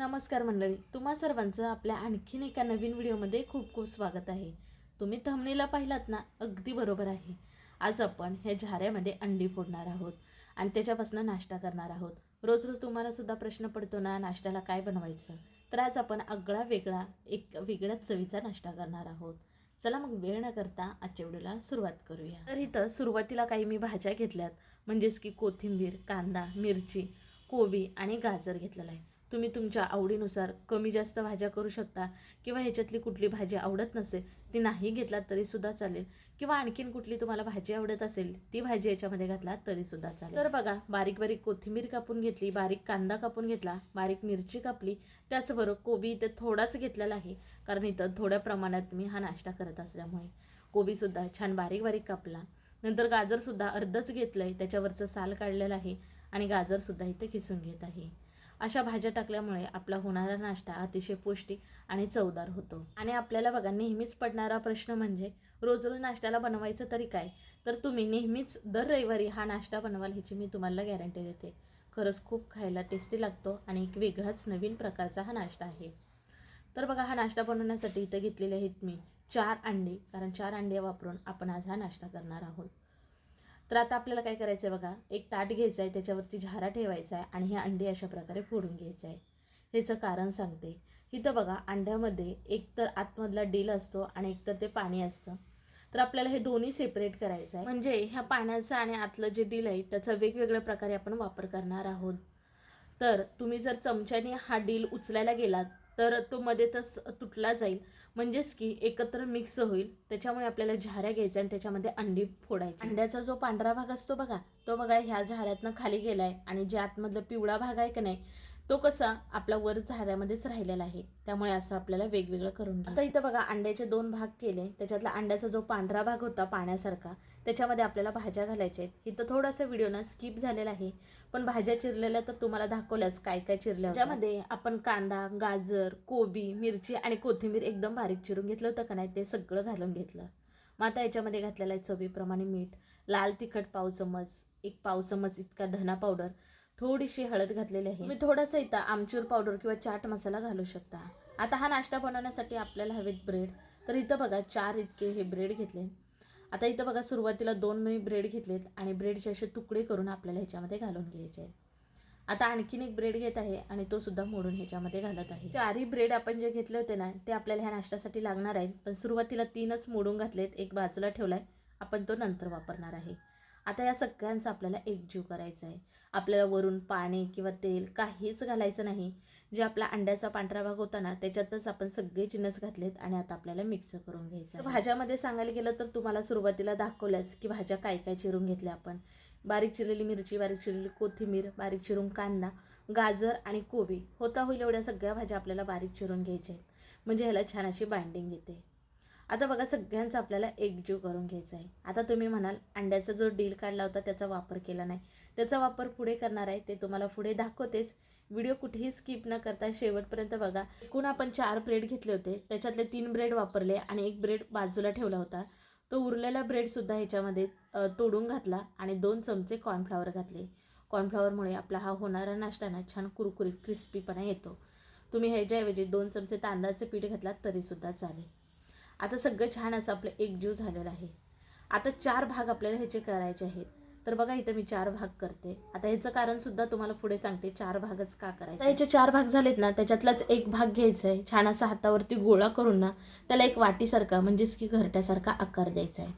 नमस्कार मंडळी तुम्हा सर्वांचं आपल्या आणखीन एका नवीन व्हिडिओमध्ये खूप खूप स्वागत आहे. तुम्ही थंबनेला पाहिलात ना अगदी बरोबर आहे. आज आपण ह्या झाऱ्यामध्ये अंडी फोडणार आहोत आणि त्याच्यापासून नाश्ता करणार आहोत. रोज रोज तुम्हाला सुद्धा प्रश्न पडतो ना नाश्त्याला काय बनवायचं? तर आज आपण आगळा वेगळा एक वेगळ्याच चवीचा नाश्ता करणार आहोत. चला मग वेळ न करता आजच्या व्हिडिओला सुरुवात करूया. तर इथं सुरुवातीला काही मी भाज्या घेतल्यात म्हणजेच की कोथिंबीर कांदा मिरची कोबी आणि गाजर घेतलेला आहे. तुम्ही तुमच्या आवडीनुसार कमी जास्त भाज्या करू शकता किंवा ह्याच्यातली कुठली भाजी आवडत नसेल ती नाही घेतलात तरीसुद्धा चालेल. किंवा आणखीन कुठली तुम्हाला भाजी आवडत असेल ती भाजी याच्यामध्ये घातलात तरीसुद्धा चालेल. तर बघा बारीक बारीक कोथिंबीर कापून घेतली बारीक कांदा कापून घेतला बारीक मिरची कापली त्याचबरोबर कोबी इथं थोडाच घेतलेला आहे. कारण इथं थोड्या प्रमाणात मी हा नाश्ता करत असल्यामुळे कोबीसुद्धा छान बारीक बारीक कापला. नंतर गाजरसुद्धा अर्धच घेतलं आहे त्याच्यावरचं साल काढलेलं आहे आणि गाजरसुद्धा इथे किसून घेत आहे. अशा भाज्या टाकल्यामुळे आपला होणारा नाश्ता अतिशय पौष्टिक आणि चवदार होतो. आणि आपल्याला बघा नेहमीच पडणारा प्रश्न म्हणजे रोज रोज नाश्त्याला बनवायचं तरी काय? तर तुम्ही नेहमीच दर रविवारी हा नाश्ता बनवाल ह्याची मी तुम्हाला गॅरंटी देते. खरंच खूप खायला टेस्टी लागतो आणि एक वेगळाच नवीन प्रकारचा हा नाश्ता आहे. तर बघा हा नाश्ता बनवण्यासाठी इथं घेतलेले आहेत मी चार अंडी कारण चार अंडे वापरून आपण आज हा नाश्ता करणार आहोत. तर आता आपल्याला काय करायचं आहे बघा एक ताट घ्यायचं आहे त्याच्यावरती झारा ठेवायचा आहे आणि हे अंडे अशा प्रकारे फोडून घ्यायचं आहे ह्याचं कारण सांगते. इथं बघा अंड्यामध्ये एक तर आतमधला डील असतो आणि एक तर ते पाणी असतं. तर आपल्याला हे दोन्ही सेपरेट करायचं आहे म्हणजे ह्या पाण्याचं आणि आतलं जे डील आहे त्याचा वेगवेगळ्या प्रकारे आपण वापर करणार आहोत. तर तुम्ही जर चमच्याने हा डील उचलायला गेलात तर तो मध्येतच तुटला जाईल. म्हणजेच की एकत्र मिक्स होईल. त्याच्यामुळे आपल्याला झाऱ्या घ्यायच्या आणि त्याच्यामध्ये अंडी फोडायची. अंड्याचा जो पांढरा भाग असतो बघा तो बघा ह्या झाऱ्यातनं खाली गेलाय आणि जे आतमधला पिवळा भाग आहे का नाही तो कसा आपला वर झाऱ्यामध्येच राहिलेला आहे. त्यामुळे असं आपल्याला वेगवेगळं करून आता इथं बघा अंड्याचे दोन भाग केले. त्याच्यातला अंड्याचा जो पांढरा भाग होता पाण्यासारखा त्याच्यामध्ये आपल्याला भाज्या घालायच्या आहेत. इथं थोडासा व्हिडिओ ना स्किप झालेला आहे. पण भाज्या चिरलेल्या तर तुम्हाला दाखवल्याच काय काय चिरल्या होत्या. ज्यामध्ये आपण कांदा गाजर कोबी मिरची आणि कोथिंबीर एकदम बारीक चिरून घेतलं होतं का नाही ते सगळं घालून घेतलं. मग आता याच्यामध्ये घातलेलं आहे चवीप्रमाणे मीठ लाल तिखट पाव चमच एक पाव चमच इतका धना पावडर थोडीशी हळद घातलेली आहे. मी थोडासा इथं आमचूर पावडर किंवा चाट मसाला घालू शकता. आता हा नाश्ता बनवण्यासाठी आपल्याला हवेत ब्रेड तर इथं बघा चार इतके हे ब्रेड घेतले. आता इथं बघा सुरुवातीला दोन मी ब्रेड घेतलेत आणि ब्रेडचे असे तुकडे करून आपल्याला ह्याच्यामध्ये घालून घ्यायचे आहेत. आता आणखीन एक ब्रेड घेत आहे आणि तो सुद्धा मोडून ह्याच्यामध्ये घालत आहे. चारही ब्रेड आपण जे घेतले होते ना ते आपल्याला ह्या नाश्त्यासाठी लागणार आहेत. पण सुरुवातीला तीनच मोडून घातलेत. एक बाजूला ठेवला आहे आपण तो नंतर वापरणार आहे. आता या सगळ्यांचा आपल्याला एकजीव करायचा आहे. आपल्याला वरून पाणी किंवा तेल काहीच घालायचं नाही. जे आपला अंड्याचा पांढरा भाग होता ना त्याच्यातच आपण सगळे जिन्नस घातलेत आणि आता आपल्याला मिक्स करून घ्यायचं भाज्यामध्ये सांगायला गेलं तर तुम्हाला सुरुवातीला दाखवल्याच की भाज्या काय काय चिरून घेतल्या आपण. बारीक चिरलेली मिरची बारीक चिरलेली कोथिंबीर बारीक चिरून कांदा गाजर आणि कोबी. होता होईल एवढ्या सगळ्या भाज्या आपल्याला बारीक चिरून घ्यायच्या आहेत. म्हणजे ह्याला छान अशी बाइंडिंग येते. आता बघा सगळ्यांचा आपल्याला एकजीव करून घ्यायचा आहे. आता तुम्ही म्हणाल अंड्याचा जो डील काढला होता त्याचा वापर केला नाही. त्याचा वापर पुढे करणार आहे ते तुम्हाला पुढे दाखवतेच. व्हिडिओ कुठेही स्किप न करता शेवटपर्यंत बघा. एकूण आपण चार ब्रेड घेतले होते त्याच्यातले तीन ब्रेड वापरले आणि एक ब्रेड बाजूला ठेवला होता. तो उरलेला ब्रेडसुद्धा ह्याच्यामध्ये तोडून घातला आणि दोन चमचे कॉर्नफ्लॉवर घातले. कॉर्नफ्लॉवरमुळे आपला हा होणारा नाश्ता ना छान कुरकुरीत क्रिस्पीपणा येतो. तुम्ही ह्याच्याऐवजी दोन चमचे तांदळाचे पीठ घातलात तरीसुद्धा चालेल. आता सगळं छान असं आपलं एकजीव झालेलं आहे. आता चार भाग आपल्याला ह्याचे करायचे आहेत. तर बघा इथं मी चार भाग करते. आता ह्याचं कारण सुद्धा तुम्हाला पुढे सांगते चार भागच का करायचे? ह्याचे चार भाग झालेत ना त्याच्यातलाच एक भाग घ्यायचा आहे छान असा हातावरती गोळा करून ना त्याला एक वाटीसारखा म्हणजेच की घरट्यासारखा आकार द्यायचा आहे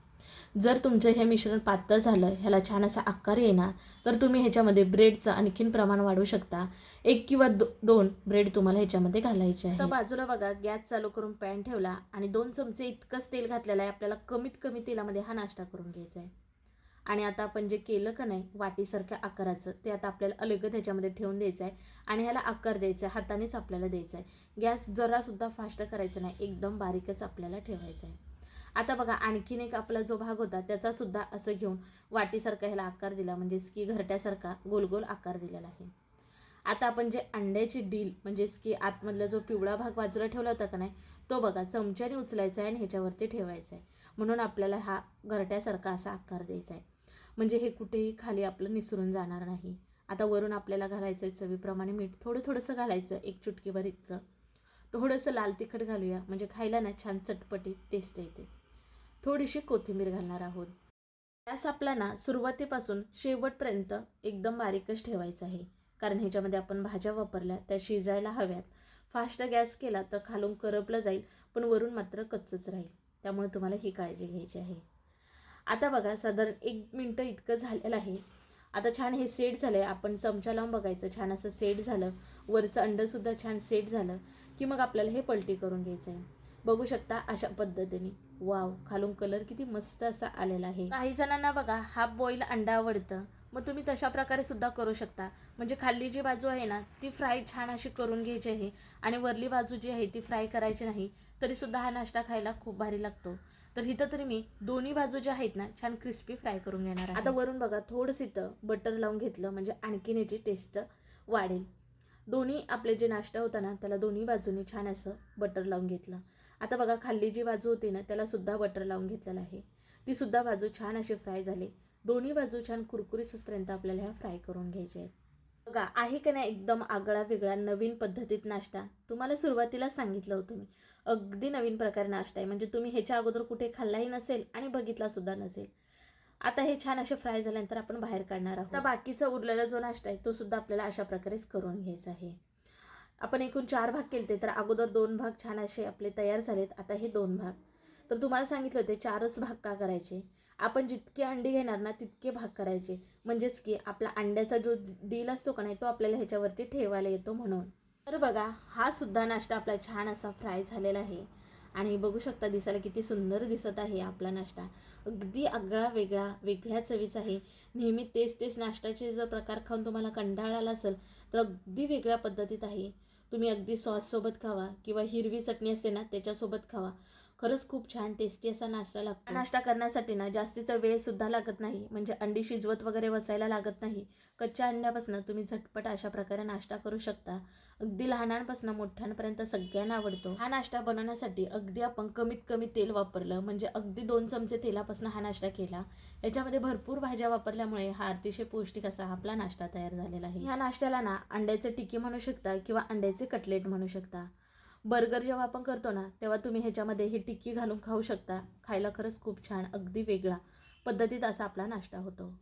जर तुमचं हे मिश्रण पातळ झालं ह्याला छान असा आकार येणार तर तुम्ही ह्याच्यामध्ये ब्रेडचं आणखीन प्रमाण वाढवू शकता. एक किंवा दो दोन ब्रेड तुम्हाला ह्याच्यामध्ये घालायचे आहे तर बाजूला बघा गॅस चालू करून पॅन ठेवला आणि दोन चमचे इतकंच तेल घातलेलं आहे आपल्याला कमीत कमी तेलामध्ये हा नाश्ता करून घ्यायचा आहे. आणि आता आपण जे केलं का नाही वाटीसारख्या आकाराचं ते आता आपल्याला अलगद ह्याच्यामध्ये ठेवून द्यायचं आहे आणि ह्याला आकार द्यायचा आहे हातानेच आपल्याला द्यायचा आहे. गॅस जरासुद्धा फास्ट करायचा नाही एकदम बारीकच आपल्याला ठेवायचा आहे. आता बघा आणखीन एक आपला जो भाग होता त्याचा सुद्धा असं घेऊन वाटीसारखा ह्याला आकार दिला म्हणजेच की घरट्यासारखा गोल गोल आकार दिलेला आहे. आता आपण जे अंड्याची डील म्हणजेच की आतमधला जो पिवळा भाग बाजूला ठेवला होता का नाही तो बघा चमच्याने उचलायचा आहे आणि ह्याच्यावरती ठेवायचा आहे. म्हणून आपल्याला हा घरट्यासारखा असा आकार द्यायचा आहे. म्हणजे हे कुठेही खाली आपलं निसरून जाणार नाही. आता वरून आपल्याला घालायचं आहे चवीप्रमाणे मीठ. थोडं थोडंसं घालायचं एक चुटकीभर इतकं. थोडंसं लाल तिखट घालूया. म्हणजे खायला ना छान चटपटीत टेस्ट येते. थोडीशी कोथिंबीर घालणार आहोत. गॅस आपला ना सुरुवातीपासून शेवटपर्यंत एकदम बारीकच ठेवायचं आहे. कारण ह्याच्यामध्ये आपण भाज्या वापरल्या त्या शिजायला हव्यात. फास्ट गॅस केला तर खालून करपलं जाईल पण वरून मात्र कच्चच राहील. त्यामुळे तुम्हाला ही काळजी घ्यायची आहे. आता बघा साधारण एक मिनटं इतकं झालेलं आहे. आता छान हे सेट झालं आहे आपण चमचा लावून बघायचं. छान असं सेट झालं. वरचं अंडंसुद्धा छान सेट झालं की मग आपल्याला हे पलटी करून घ्यायचं आहे बघू शकता अशा पद्धतीने. वाव खालून कलर किती मस्त असा आलेला आहे. काही जणांना बघा हाफ बॉईल अंडा आवडतं. मग तुम्ही तशा प्रकारे सुद्धा करू शकता. म्हणजे खाल्ली जी बाजू आहे ना ती फ्राय छान अशी करून घ्यायची आहे. आणि वरली बाजू जी आहे ती फ्राय करायची नाही. तरी सुद्धा हा नाश्ता खायला खूप भारी लागतो. तर इथं तरी मी दोन्ही बाजू ज्या आहेत ना छान क्रिस्पी फ्राय करून घेणार आहे. आता वरून बघा थोडंसं इथं बटर लावून घेतलं म्हणजे आणखीन याची टेस्ट वाढेल. दोन्ही आपले जे नाश्ता होता ना त्याला दोन्ही बाजूनी छान असं बटर लावून घेतलं. आता बघा खाल्ली जी बाजू होती ना त्याला सुद्धा बटर लावून घेतलेलं आहे. ती सुद्धा बाजू छान अशी फ्राय झाली. दोन्ही बाजू छान कुरकुरीसपर्यंत आपल्याला ह्या फ्राय करून घ्यायच्या आहेत. बघा आहे का नाही एकदम आगळा वेगळा नवीन पद्धतीत नाश्ता? तुम्हाला सुरुवातीला सांगितलं होतं मी. अगदी नवीन प्रकारे नाश्ता आहे. म्हणजे तुम्ही ह्याच्या अगोदर कुठे खाल्लाही नसेल आणि बघितला सुद्धा नसेल. आता हे छान असे फ्राय झाल्यानंतर आपण बाहेर काढणार आहोत. बाकीचा उरलेला जो नाश्ता आहे तो सुद्धा आपल्याला अशा प्रकारेच करून घ्यायचा आहे. आपण एकूण चार भाग केलते तर अगोदर दोन भाग छान असे आपले तयार झालेत. आता हे दोन भाग. तर तुम्हाला सांगितलं होते चारच भाग का करायचे? आपण जितके अंडी घेणार ना तितके भाग करायचे. म्हणजेच की आपला अंड्याचा जो डील असतो का नाही तो आपल्याला ह्याच्यावरती ठेवायला येतो म्हणून. तर बघा हा सुद्धा नाश्ता आपला छान असा फ्राय झालेला आहे. आणि बघू शकता दिसायला किती सुंदर दिसत आहे आपला नाश्ता. अगदी आगळा वेगळा वेगळ्या चवीचा आहे. नेहमी तेच तेच नाश्त्याचे जर प्रकार खाऊन तुम्हाला कंटाळा आला असेल तर अगदी वेगळ्या पद्धतीत आहे. तुम्ही अगदी सॉससोबत खावा किंवा हिरवी चटणी असते ना त्याच्यासोबत खावा. खरंच खूप छान टेस्टी असा नाश्ता लागतो. नाश्ता करण्यासाठी ना जास्तीचा वेळ सुद्धा लागत नाही. म्हणजे अंडी शिजवत वगैरे बसायला लागत नाही. कच्च्या अंड्यापासून तुम्ही झटपट अशा प्रकारे नाश्ता करू शकता. अगदी लहानांपासून मोठ्यांपर्यंत सगळ्यांना आवडतो. हा नाश्ता बनवण्यासाठी अगदी आपण कमीत कमी तेल वापरलं. म्हणजे अगदी दोन चमचे तेलापासून हा नाश्ता केला. याच्यामध्ये भरपूर भाज्या वापरल्यामुळे हा अतिशय पौष्टिक असा आपला नाश्ता तयार झालेला आहे. ह्या नाश्त्याला ना अंड्याचे टिकी म्हणू शकता किंवा अंड्याचे कटलेट म्हणू शकता. बर्गर जेव्हा आपण करतो ना तेव्हा तुम्ही ह्याच्यामध्ये ही टिक्की घालून खाऊ शकता. खायला खरंच खूप छान अगदी वेगळा पद्धतीत असा आपला नाश्ता होतो.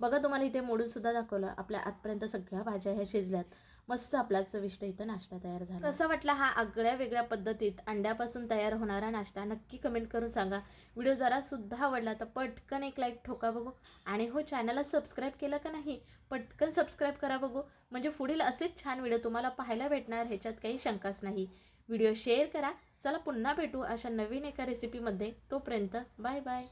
बघा तुम्हाला इथे मोडून सुद्धा दाखवलं आपल्या आतपर्यंत सगळ्या भाज्या ह्या शिजल्यात. मस्त आपला चविष्ट इथं नाश्ता तयार झाला. कसा वाटला हा आगळ्या वेगळ्या पद्धतीत अंड्यापासून तयार होणारा नाश्ता? नक्की कमेंट करून सांगा. व्हिडिओ जरा सुद्धा आवडला तर पटकन एक लाईक ठोका बघू. आणि हो चॅनलला सबस्क्राईब केलं का नाही पटकन सबस्क्राईब करा बघू. म्हणजे पुढील असेच छान व्हिडिओ तुम्हाला पाहायला भेटणार ह्याच्यात काही शंकाच नाही. व्हिडिओ शेअर करा. चला पुन्हा भेटू अशा नवीन एका रेसिपीमध्ये तोपर्यंत बाय बाय.